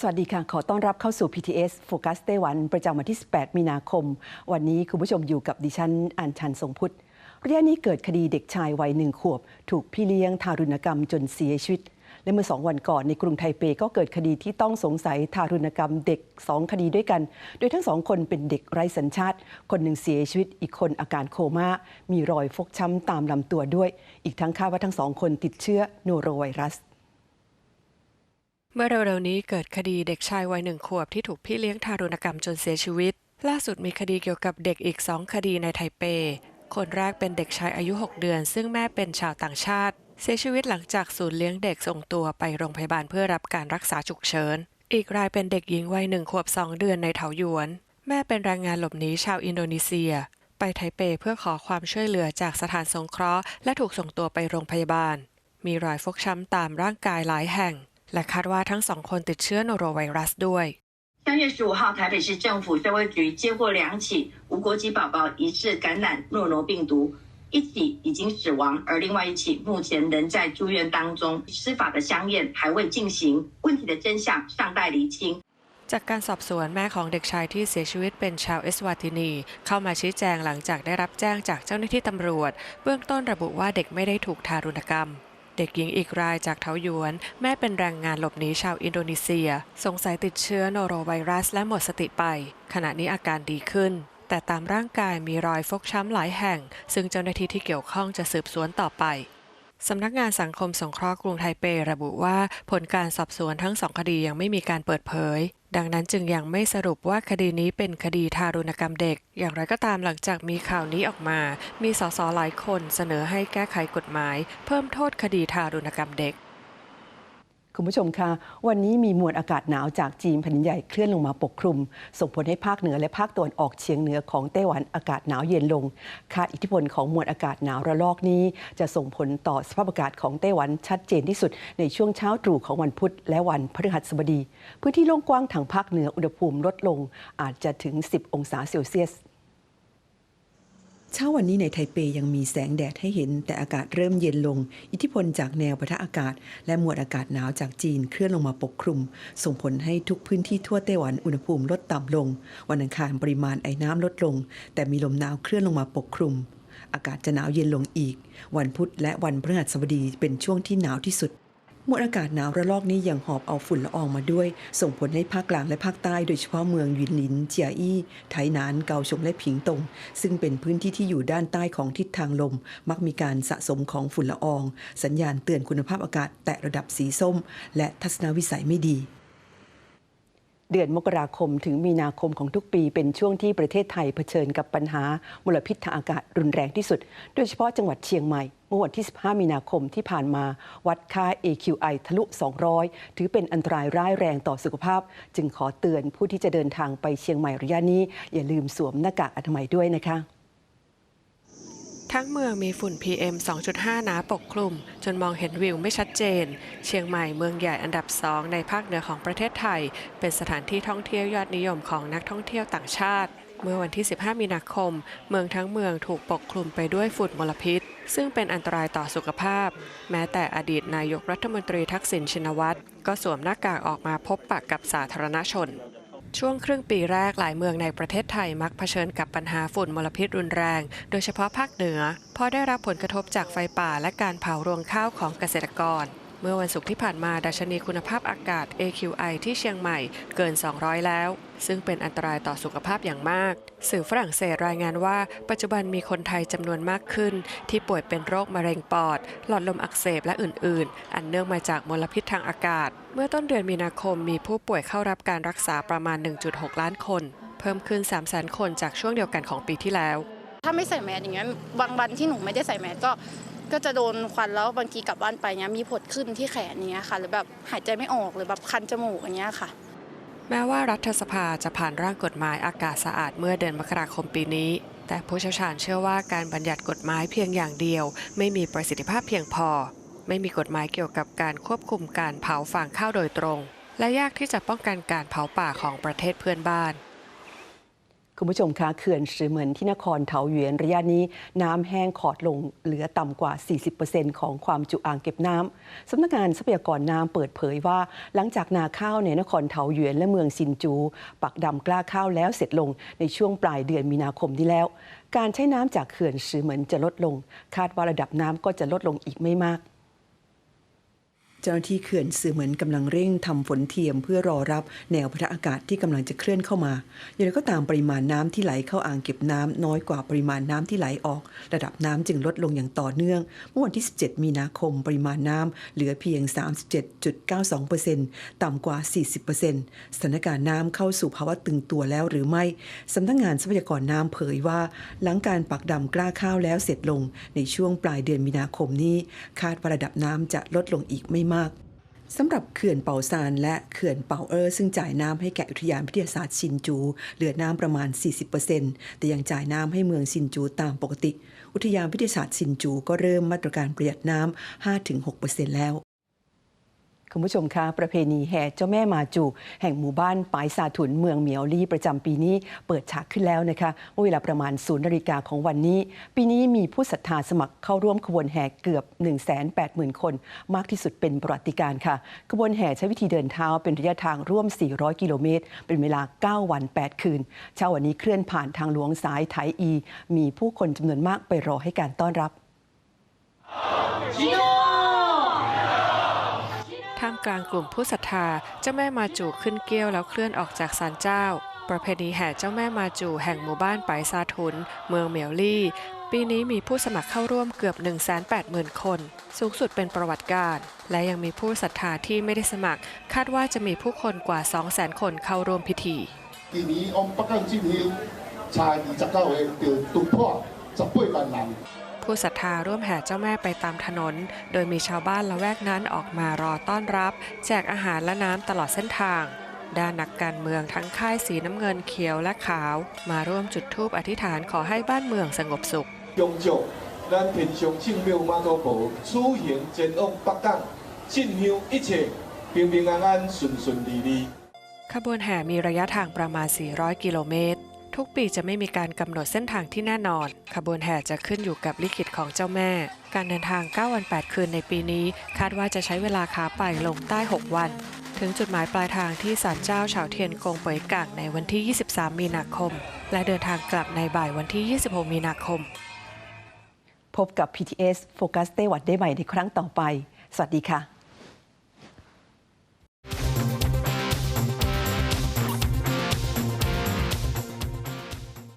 สวัสดีค่ะ ขอต้อนรับเข้าสู่ PTS Focus ไต้หวัน ประจำวันที่ 18 มีนาคม วันนี้คุณผู้ชมอยู่กับดิฉันอัญชันทรงพุทธระยะนี้เกิดคดีเด็กชายวัยหนึ่งขวบ ถูกพี่เลี้ยงทารุณกรรมจนเสียชีวิต และเมื่อสองวันก่อนในกรุงไทเปก็เกิดคดีที่ต้องสงสัยทารุณกรรมเด็กสองคดีด้วยกัน โดยทั้งสองคนเป็นเด็กไร้สัญชาติ คนหนึ่งเสียชีวิต อีกคนอาการโคม่ามีรอยฟกช้ำตามลำตัวด้วย อีกทั้งคาดว่าทั้งสองคนติดเชื้อโนโรไวรัส เมื่อเร็วๆนี้เกิดคดีเด็กชายวัยหนึ่งขวบที่ถูกพี่เลี้ยงทารุณกรรมจนเสียชีวิต ล่าสุดมีคดีเกี่ยวกับเด็กอีกสองคดีในไทเป คนแรกเป็นเด็กชายอายุ 6 เดือน ซึ่งแม่เป็นชาวต่างชาติ เสียชีวิตหลังจากศูนย์เลี้ยงเด็กส่งตัวไปโรงพยาบาลเพื่อรับการรักษาฉุกเฉิน อีกรายเป็นเด็กหญิงวัยหนึ่งขวบสองเดือนในเถาหยวน แม่เป็นแรงงานหลบหนีชาวอินโดนีเซีย ไปไทเปเพื่อขอความช่วยเหลือจากสถานสงเคราะห์ และถูกส่งตัวไปโรงพยาบาล มีรอยฟกช้ำตามร่างกายหลายแห่ง และคาดว่าทั้งสองคนติดเชื้อโนโรไวรัสด้วย 三月十五号，台北市政府社会局接获两起无国籍宝宝疑似感染诺罗病毒，一起已经死亡，而另外一起目前仍在住院当中，司法的相验还未进行，问题的真相尚待厘清。 จากการสอบสวนแม่ของเด็กชายที่เสียชีวิตเป็นชาวเอสวาตินี เข้ามาชี้แจงหลังจากได้รับแจ้งจากเจ้าหน้าที่ตำรวจ เบื้องต้นระบุว่าเด็กไม่ได้ถูกทารุณกรรม เด็กหญิงอีกรายจากเทาหยวน แม่เป็นแรงงานหลบหนีชาวอินโดนีเซีย สงสัยติดเชื้อโนโรไวรัสและหมดสติไป ขณะนี้อาการดีขึ้น แต่ตามร่างกายมีรอยฟกช้ำหลายแห่ง ซึ่งเจ้าหน้าที่ที่เกี่ยวข้องจะสืบสวนต่อไป สำนักงานสังคมสงเคราะห์กรุงไทเประบุว่า ผลการสอบสวนทั้งสองคดียังไม่มีการเปิดเผย ดังนั้นจึงยังไม่สรุปว่าคดีนี้เป็นคดีทารุณกรรมเด็ก อย่างไรก็ตามหลังจากมีข่าวนี้ออกมา มีสสหลายคนเสนอให้แก้ไขกฎหมาย เพิ่มโทษคดีทารุณกรรมเด็ก คุณผู้ชมคะวันนี้มีมวลอากาศหนาวจากจีนแผ่นใหญ่เคลื่อนลงมาปกคลุม ส่งผลให้ภาคเหนือและภาคตะวันออกเฉียงเหนือของไต้หวันอากาศหนาวเย็นลงคาดอิทธิพลของมวลอากาศหนาวระลอกนี้ จะส่งผลต่อสภาพอากาศของไต้หวันชัดเจนที่สุดในช่วงเช้าตรู่ของวันพุธและวันพฤหัสบดี พื้นที่โล่งกว้างทางภาคเหนืออุณหภูมิลดลงอาจจะถึง 10 องศาเซลเซียส เช้าวันนี้ในไทเปยังมีแสงแดดให้เห็น แต่อากาศเริ่มเย็นลง อิทธิพลจากแนวปะทะอากาศ และมวลอากาศหนาวจากจีนเคลื่อนลงมาปกคลุม ส่งผลให้ทุกพื้นที่ทั่วไต้หวันอุณหภูมิลดต่ำลง วันอังคารปริมาณไอ้น้ำลดลง แต่มีลมหนาวเคลื่อนลงมาปกคลุม อากาศจะหนาวเย็นลงอีก วันพุธและวันพฤหัสบดีเป็นช่วงที่หนาวที่สุด มวลอากาศหนาวระลอกนี้ยังหอบเอาฝุ่นละอองมาด้วย ส่งผลให้ภาคกลางและภาคใต้โดยเฉพาะเมืองยินหลิน เจียอี้ไถหนานเกาชงและผิงตง ซึ่งเป็นพื้นที่ที่อยู่ด้านใต้ของทิศทางลม มักมีการสะสมของฝุ่นละออง สัญญาณเตือนคุณภาพอากาศแตะระดับสีส้ม และทัศนวิสัยไม่ดี เดือนมกราคมถึงมีนาคมของทุกปีเป็นช่วงที่ประเทศไทยเผชิญกับปัญหามลพิษทางอากาศรุนแรงที่สุด โดยเฉพาะจังหวัดเชียงใหม่ เมื่อวันที่ 15 มีนาคมที่ผ่านมา วัดค่า AQI ทะลุ 200 ถือเป็นอันตรายร้ายแรงต่อสุขภาพ จึงขอเตือนผู้ที่จะเดินทางไปเชียงใหม่ระยะนี้ อย่าลืมสวมหน้ากากอนามัยด้วยนะคะ ทั้งเมืองมีฝุ่น PM 2.5 หนาปกคลุม จนมองเห็นวิวไม่ชัดเจน เชียงใหม่เมืองใหญ่อันดับสองในภาคเหนือของประเทศไทย เป็นสถานที่ท่องเที่ยวยอดนิยมของนักท่องเที่ยวต่างชาติ เมื่อวันที่ 15 มีนาคม เมืองทั้งเมืองถูกปกคลุมไปด้วยฝุ่นมลพิษ ซึ่งเป็นอันตรายต่อสุขภาพ แม้แต่อดีตนายกรัฐมนตรีทักษิณชินวัตรก็สวมหน้ากากออกมาพบปะกับสาธารณชน ช่วงครึ่งปีแรกหลายเมืองในประเทศไทยมักเผชิญกับปัญหาฝุ่นมลพิษรุนแรง โดยเฉพาะภาคเหนือเพราะได้รับผลกระทบจากไฟป่าและการเผารวงข้าวของเกษตรกร มื่อวันศุกร์ที่ผ่านมาดัชนีคุณภาพอากาศ AQI ที่เชียงใหม่เกิน 200 แล้ว ซึ่งเป็นอันตรายต่อสุขภาพอย่างมาก สื่อฝรั่งเศสรายงานว่า ปัจจุบันมีคนไทยจำนวนมากขึ้น ที่ป่วยเป็นโรคมะเร็งปอด หลอดลมอักเสบและอื่น ๆ อันเนื่องมาจากมลพิษทางอากาศ เมื่อต้นเดือนมีนาคมมีผู้ป่วยเข้ารับการรักษาประมาณ 1.6 ล้านคน เพิ่มขึ้น 3 0 0 0 0 0 คนจากช่วงเดียวกันของปีที่แล้ว ถ้าไม่ใส่แมสอย่างเงี้ยบางวันที่หนูไม่ได้ใส่แมสก็ ก็จะโดนควันแล้วบางทีกลับบ้านไปเนี้ยมีผดขึ้นที่แขนเนี้ยค่ะ หรือแบบหายใจไม่ออกหรือแบบคันจมูกอย่างเงี้ยค่ะ แม้ว่ารัฐสภาจะผ่านร่างกฎหมายอากาศสะอาดเมื่อเดือนมกราคมปีนี้ แต่ผู้เชี่ยวชาญเชื่อว่าการบัญญัติกฎหมายเพียงอย่างเดียว ไม่มีประสิทธิภาพเพียงพอ ไม่มีกฎหมายเกี่ยวกับการควบคุมการเผาฟางข้าวโดยตรง และยากที่จะป้องกันการเผาป่าของประเทศเพื่อนบ้าน คุณผู้ชมคะเขื่อนสือเหมือนที่นครเถาหยนระยะนี้น้ำแห้งขอดลงเหลือต่ำกว่า 40%ของความจุอ่างเก็บน้ำสำนักงานทรัพยากรน้ำเปิดเผยว่า หลังจากนาข้าวในนครเถาหยนและเมืองซินจู ปักดำกล้าข้าวแล้วเสร็จลงในช่วงปลายเดือนมีนาคมที่แล้ว การใช้น้ำจากเขื่อนสือเหมือนจะลดลง คาดว่าระดับน้ำก็จะลดลงอีกไม่มาก จ้าหน้าที่เขื่อนสื่อเหมือนกำลังเร่งทำฝนเทียมเพื่อรอรับแนวพะทะอากาศที่กำลังจะเคลื่อนเข้ามาอย่างไรก็ตามปริมาณน้ำที่ไหลเข้าอ่างเก็บน้ำน้อยกว่าปริมาณน้ำที่ไหลออก ระดับน้ำจึงลดลงอย่างต่อเนื่อง เมื่อวันที่ 17 มีนาคม ปริมาณน้ำเหลือเพียง 37.92%ต่ำกว่า 40%สถานการณ์น้ำเข้าสู่ภาวะตึงตัวแล้วหรือไม่สำนักงานทรัพยากรน้ำเผยว่า หลังการปักดำกล้าข้าวแล้วเสร็จลงในช่วงปลายเดือนมีนาคมนี้ คาดว่าระดับน้ำจะลดลงอีกไม่มากสำหรับเขื่อนเป่าซานและเขื่อนเป่าเออซึ่งจ่ายน้ำให้แก่อุทยานวิทยาศาสตร์ชินจู เหลือน้ำประมาณ 40%แต่ยังจ่ายน้ำให้เมืองชินจูตามปกติ อุทยานวิทยาศาสตร์ชินจูก็เริ่มมาตรการประหยัดน้ำ 5-6%แล้ว คุณผู้ชมคะประเพณีแห่เจ้าแม่มาจู แห่งหมู่บ้านปายซาถุนเมืองเหมียวลี่ประจำปีนี้เปิดฉากขึ้นแล้วนะคะเมื่อเวลาประมาณศูนย์นาฬิกาของวันนี้ ปีนี้มีผู้ศรัทธาสมัครเข้าร่วมขบวนแห่เกือบ 180,000 คน มากที่สุดเป็นประวัติการค่ะขบวนแห่ใช้วิธีเดินเท้าเป็นระยะทางร่วม 400 กิโลเมตร เป็นเวลา 9 วัน 8 คืน เช้าวันนี้เคลื่อนผ่านทางหลวงสายไถอี มีผู้คนจำนวนมากไปรอให้การต้อนรับ กลางกลุ่มผู้ศรัทธาเจ้าแม่มาจูขึ้นเกี้ยวแล้วเคลื่อนออกจากศาลเจ้า ประเพณีแห่เจ้าแม่มาจูแห่งหมู่บ้านไปซาทุน เมืองเมียวลี่ ปีนี้มีผู้สมัครเข้าร่วมเกือบ 180,000 คน สูงสุดเป็นประวัติการและยังมีผู้ศรัทธาที่ไม่ได้สมัคร คาดว่าจะมีผู้คนกว่า 200,000 คนเข้าร่วมพิธีปีนี้อมประกันชีฮิตชายจะเข้าเองเดือตุกพ่อจะป่วยกันหลัง ผู้ศรัทธาร่วมแห่เจ้าแม่ไปตามถนน โดยมีชาวบ้านละแวกนั้นออกมารอต้อนรับ แจกอาหารและน้ำตลอดเส้นทาง ด้านนักการเมืองทั้งค่ายสีน้ำเงินเขียวและขาว มาร่วมจุดธูปอธิษฐานขอให้บ้านเมืองสงบสุข 恭祝咱天上圣庙妈祖婆此行前往北港，进香一切平平安安、顺顺利利。 ขบวนแห่มีระยะทางประมาณ 400 กิโลเมตร ทุกปีจะไม่มีการกำหนดเส้นทางที่แน่นอน ขบวนแห่จะขึ้นอยู่กับลิขิตของเจ้าแม่ การเดินทาง 9 วัน 8 คืนในปีนี้ คาดว่าจะใช้เวลาขาไปลงใต้ 6 วัน ถึงจุดหมายปลายทางที่ศาลเจ้าเฉาเทียนกงเปยกังในวันที่ 23 มีนาคม และเดินทางกลับในบ่ายวันที่ 26 มีนาคม พบกับ PTS โฟกัสไต้หวันได้ใหม่ในครั้งต่อไป สวัสดีค่ะ